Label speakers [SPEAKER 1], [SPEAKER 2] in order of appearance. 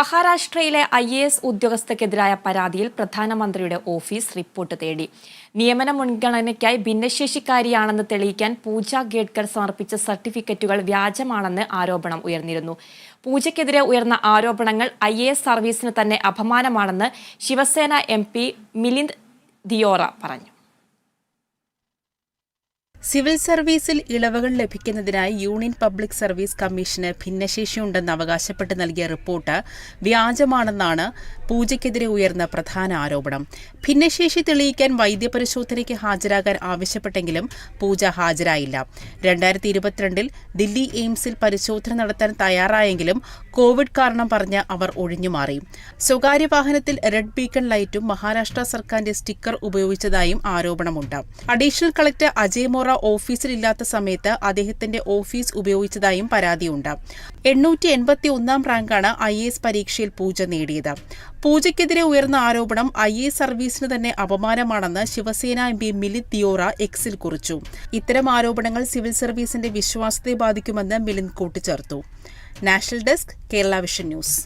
[SPEAKER 1] മഹാരാഷ്ട്രയിലെ I A S ഉദ്യോഗസ്ഥക്കെതിരായ പരാതിയിൽ പ്രധാനമന്ത്രിയുടെ ഓഫീസ് റിപ്പോർട്ട് തേടി. നിയമന മുൻഗണനയ്ക്കായി ഭിന്നശേഷിക്കാരിയാണെന്ന് തെളിയിക്കാൻ പൂജ ഗേഡ്കർ സമർപ്പിച്ച സർട്ടിഫിക്കറ്റുകൾ വ്യാജമാണെന്ന് ആരോപണം ഉയർന്നിരുന്നു. പൂജയ്ക്കെതിരെ ഉയർന്ന ആരോപണങ്ങൾ ഐ എ എസ് സർവീസിന് തന്നെ അപമാനമാണെന്ന് ശിവസേന എം പി മിലിന്ദ് ദിയോറ പറഞ്ഞു.
[SPEAKER 2] സിവിൽ സർവീസിൽ ഇളവുകൾ ലഭിക്കുന്നതിനായി യൂണിയൻ പബ്ലിക് സർവീസ് കമ്മീഷന് ഭിന്നശേഷിയുണ്ടെന്ന് അവകാശപ്പെട്ട് നൽകിയ റിപ്പോർട്ട് വ്യാജമാണെന്നാണ് പൂജയ്ക്കെതിരെ ഉയർന്ന പ്രധാന ആരോപണം. ഭിന്നശേഷി തെളിയിക്കാൻ വൈദ്യപരിശോധനയ്ക്ക് ഹാജരാകാൻ ആവശ്യപ്പെട്ടെങ്കിലും പൂജ ഹാജരായില്ല. രണ്ടായിരത്തി ഇരുപത്തിരണ്ടിൽ ദില്ലി എയിംസിൽ പരിശോധന നടത്താൻ തയ്യാറായെങ്കിലും കോവിഡ് കാരണം പറഞ്ഞ് അവർ ഒഴിഞ്ഞുമാറി. സ്വകാര്യ വാഹനത്തിൽ റെഡ് ബീക്കൺ ലൈറ്റും മഹാരാഷ്ട്ര സർക്കാരിന്റെ സ്റ്റിക്കർ ഉപയോഗിച്ചതായും ആരോപണമുണ്ട്. അഡീഷണൽ കളക്ടർ അജയ് മോറ ഓഫീസിലില്ലാത്ത സമയത്ത് അദ്ദേഹത്തിന്റെ ഓഫീസ് ഉപയോഗിച്ചതായും പരാതിയുണ്ട്. എണ്ണൂറ്റി എൺപത്തി ഒന്നാം റാങ്കാണ് ഐ എസ് പരീക്ഷയിൽ പൂജ നേടിയത്. പൂജയ്ക്കെതിരെ ഉയർന്ന ആരോപണം ഐ എ സർവീസിന് തന്നെ അപമാനമാണെന്ന് ശിവസേന എം പി മിലിന്ദ് തിയോറ എക്സിൽ കുറിച്ചു. ഇത്തരം ആരോപണങ്ങൾ സിവിൽ സർവീസിന്റെ വിശ്വാസത്തെ ബാധിക്കുമെന്ന് മിലിന്ദ് കൂട്ടിച്ചേർത്തു. National desk Kerala vision news.